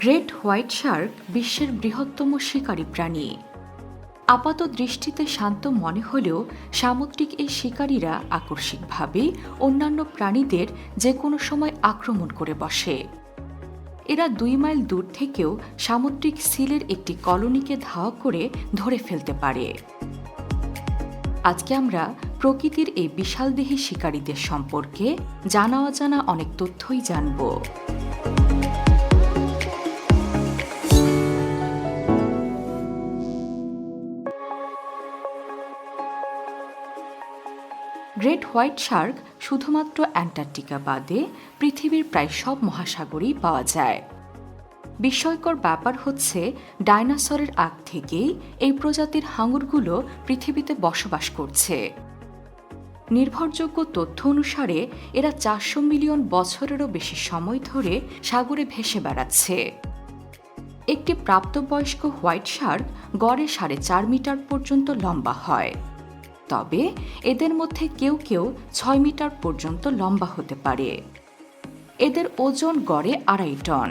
Great white Shark বিশ্বের বৃহত্তম শিকারী প্রাণী। আপাত দৃষ্টিতে শান্ত মনে হলেও সামুদ্রিক এই শিকারীরা আকস্মিকভাবে অন্যান্য প্রাণীদের যে কোনো সময় আক্রমণ করে বসে। এরা দুই মাইল দূর থেকেও সামুদ্রিক সিলের একটি কলোনিকে ধাওয়া করে ধরে ফেলতে পারে। আজকে আমরা প্রকৃতির এই বিশালদেহী শিকারীদের সম্পর্কে জানা অজানা অনেক তথ্যই জানব। গ্রেট হোয়াইট শার্ক শুধুমাত্র অ্যান্টার্কটিকা বাদে পৃথিবীর প্রায় সব মহাসাগরেই পাওয়া যায়। বিস্ময়কর ব্যাপার হচ্ছে ডায়নাসরের আগ থেকেই এই প্রজাতির হাঙরগুলো পৃথিবীতে বসবাস করছে। নির্ভরযোগ্য তথ্য অনুসারে, এরা চারশো মিলিয়ন বছরেরও বেশি সময় ধরে সাগরে ভেসে বেড়াচ্ছে। একটি প্রাপ্তবয়স্ক হোয়াইট শার্ক গড়ে সাড়ে চার মিটার পর্যন্ত লম্বা হয়। তবে এদের মধ্যে কেউ কেউ ছয় মিটার পর্যন্ত লম্বা হতে পারে। এদের ওজন গড়ে আড়াই টন।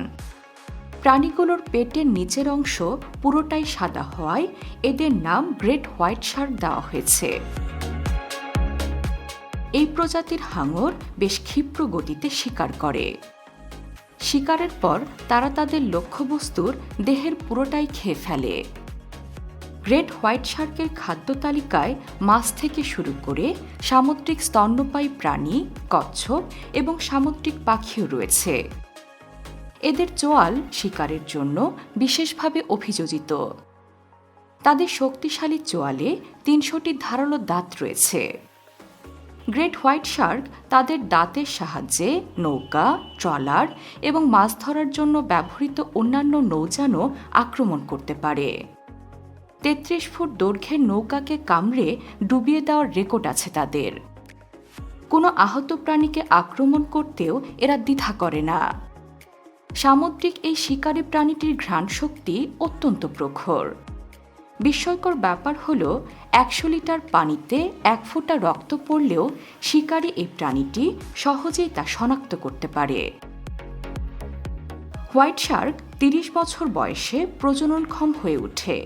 প্রাণীগুলোর পেটের নিচের অংশ পুরোটাই সাদা হওয়ায় এদের নাম গ্রেট হোয়াইট শার্ক দেওয়া হয়েছে। এই প্রজাতির হাঙর বেশ ক্ষিপ্র গতিতে শিকার করে। শিকারের পর তারা তাদের লক্ষ্যবস্তুর দেহের পুরোটাই খেয়ে ফেলে। গ্রেট হোয়াইট শার্কের খাদ্য তালিকায় মাছ থেকে শুরু করে সামুদ্রিক স্তন্যপায়ী প্রাণী, কচ্ছপ এবং সামুদ্রিক পাখিও রয়েছে। এদের চোয়াল শিকারের জন্য বিশেষভাবে অভিযোজিত। তাদের শক্তিশালী চোয়ালে তিনশোটি ধারালো দাঁত রয়েছে। গ্রেট হোয়াইট শার্ক তাদের দাঁতের সাহায্যে নৌকা, ট্রলার এবং মাছ ধরার জন্য ব্যবহৃত অন্যান্য নৌযানও আক্রমণ করতে পারে। তেত্রিশ ফুট দৈর্ঘ্যের নৌকাকে কামড়ে ডুবিয়ে দেওয়ার রেকর্ড আছে তাদের। কোনো আহত প্রাণীকে আক্রমণ করতেও এরা দ্বিধা করে না। সামুদ্রিক এই শিকারী প্রাণীটির ঘ্রাণ শক্তি অত্যন্ত প্রখর। বিস্ময়কর ব্যাপার হল, একশো লিটার পানিতে এক ফোঁটা রক্ত পড়লেও শিকারী এই প্রাণীটি সহজেই তা শনাক্ত করতে পারে। হোয়াইট শার্ক তিরিশ বছর বয়সে প্রজননক্ষম হয়ে ওঠে।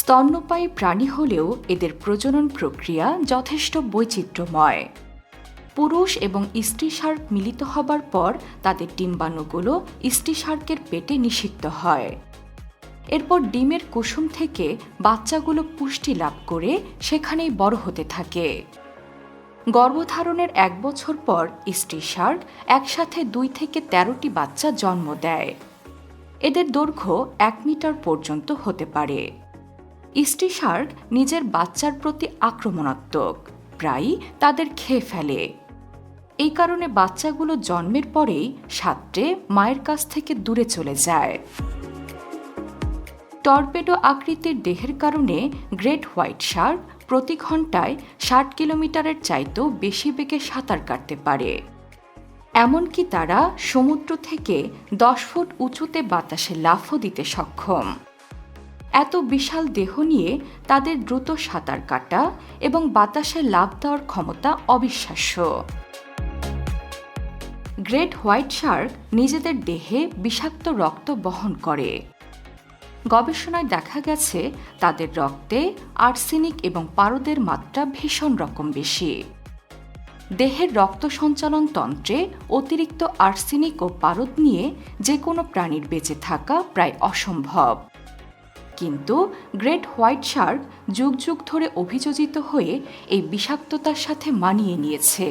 স্তন্যপায়ী প্রাণী হলেও এদের প্রজনন প্রক্রিয়া যথেষ্ট বৈচিত্র্যময়। পুরুষ এবং স্ত্রী শার্ক মিলিত হবার পর তাদের ডিম্বাণুগুলো স্ত্রী শার্কের পেটে নিষিক্ত হয়। এরপর ডিমের কুসুম থেকে বাচ্চাগুলো পুষ্টি লাভ করে সেখানেই বড় হতে থাকে। গর্ভধারণের এক বছর পর স্ত্রী শার্ক একসাথে দুই থেকে তেরোটি বাচ্চা জন্ম দেয়। এদের দৈর্ঘ্য এক মিটার পর্যন্ত হতে পারে। স্ত্রী শার্ক নিজের বাচ্চার প্রতি আক্রমণাত্মক, প্রায়ই তাদের খেয়ে ফেলে। এই কারণে বাচ্চাগুলো জন্মের পরেই সাত্রে মায়ের কাছ থেকে দূরে চলে যায়। টর্পেডো আকৃতির দেহের কারণে গ্রেট হোয়াইট শার্ক প্রতি ঘন্টায় ষাট কিলোমিটারের চাইতেও বেশি বেগে সাঁতার কাটতে পারে। এমনকি তারা সমুদ্র থেকে দশ ফুট উঁচুতে বাতাসে লাফও দিতে সক্ষম। এত বিশাল দেহ নিয়ে তাদের দ্রুত সাঁতার কাটা এবং বাতাসে লাভ দেওয়ার ক্ষমতা অবিশ্বাস্য। গ্রেট হোয়াইট শার্ক নিজেদের দেহে বিষাক্ত রক্ত বহন করে। গবেষণায় দেখা গেছে, তাদের রক্তে আর্সেনিক এবং পারদের মাত্রা ভীষণ রকম বেশি। দেহের রক্ত সঞ্চালন তন্ত্রে অতিরিক্ত আর্সেনিক ও পারদ নিয়ে যে কোনো প্রাণীর বেঁচে থাকা প্রায় অসম্ভব। কিন্তু গ্রেট হোয়াইট শার্ক যুগ যুগ ধরে অভিযোজিত হয়ে এই বিষাক্ততার সাথে মানিয়ে নিয়েছে।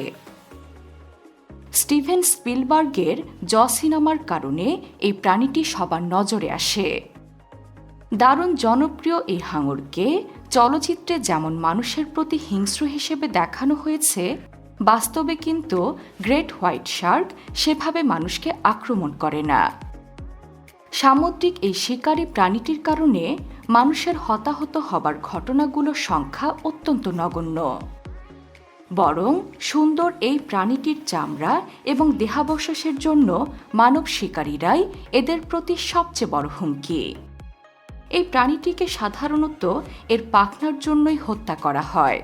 স্টিভেন স্পিলবার্গের জ সিনেমার কারণে এই প্রাণীটি সবার নজরে আসে। দারুণ জনপ্রিয় এই হাঙরকে চলচ্চিত্রে যেমন মানুষের প্রতি হিংস্র হিসেবে দেখানো হয়েছে, বাস্তবে কিন্তু গ্রেট হোয়াইট শার্ক সেভাবে মানুষকে আক্রমণ করে না। সামুদ্রিক এই শিকারী প্রাণীটির কারণে মানুষের হতাহত হবার ঘটনাগুলোর সংখ্যা অত্যন্ত নগণ্য। বরং সুন্দর এই প্রাণীটির চামড়া এবং দেহাবশেষের জন্য মানব শিকারীরাই এদের প্রতি সবচেয়ে বড় হুমকি। এই প্রাণীটিকে সাধারণত এর পাখনার জন্যই হত্যা করা হয়।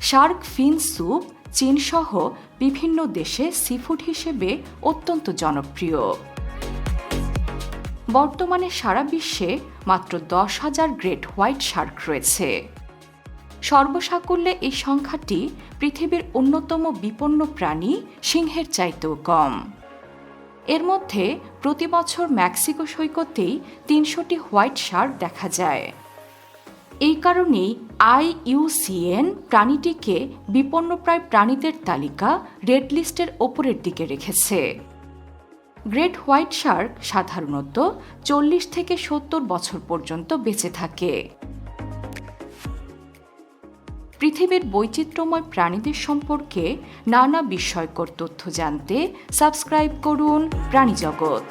শার্ক ফিন স্যুপ চীনসহ বিভিন্ন দেশে সিফুড হিসেবে অত্যন্ত জনপ্রিয়। বর্তমানে সারা বিশ্বে মাত্র দশ হাজার গ্রেট হোয়াইট শার্ক রয়েছে। সর্বসাকুল্যে এই সংখ্যাটি পৃথিবীর অন্যতম বিপন্ন প্রাণী সিংহের চাইতেও কম। এর মধ্যে প্রতি বছর মেক্সিকো সৈকতেই তিনশোটি হোয়াইট শার্ক দেখা যায়। এই কারণেই আইইউসিএন প্রাণীটিকে বিপন্নপ্রায় প্রাণীদের তালিকা রেড লিস্টের ওপরের দিকে রেখেছে। গ্রেট হোয়াইট শার্ক সাধারণত চল্লিশ থেকে সত্তর বছর পর্যন্ত বেঁচে থাকে। পৃথিবীর বৈচিত্র্যময় প্রাণীদের সম্পর্কে নানা বিস্ময়কর তথ্য জানতে সাবস্ক্রাইব করুন প্রাণীজগৎ।